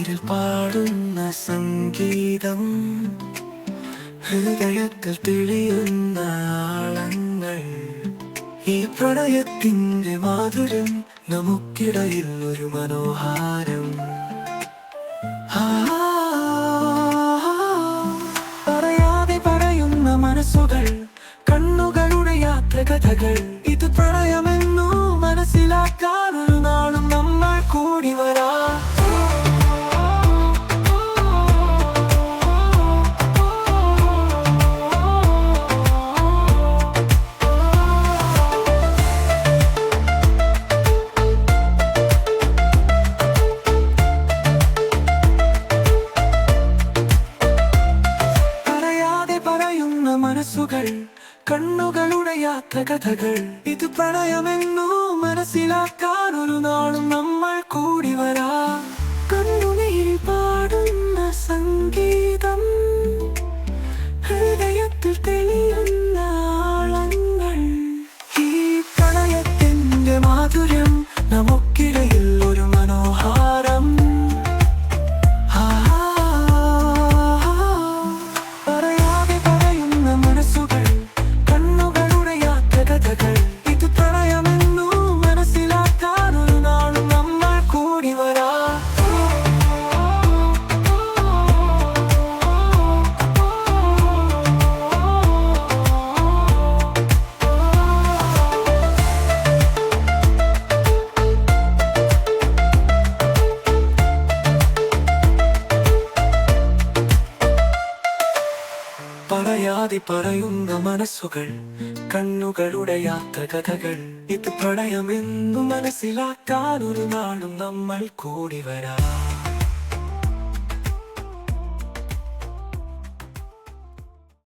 കണ്ണീരിൽ പാടുന്ന സംഗീതം ഹൃദയത്തിൽ തിളിയുന്ന ആളങ്ങൾ. ഈ പ്രണയത്തിന്റെ മാധുരം നമുക്കിടയിൽ ഒരു മനോഹാരം മനസ്സുകൾ കണ്ണുകളുടെ യാത്ര കഥകൾ ഇത് പ്രണയമെന്നു മനസ്സിലാക്കാൻ ഒരു നാളും പറയാതെ പറയുന്ന മനസ്സുകൾ കണ്ണുകളുടെ യാത്രകഥകൾ ഇത് പ്രണയമെന്നു മനസ്സിലാക്കാൻ ഒരു നാളും നമ്മൾ കൂടി വരാം.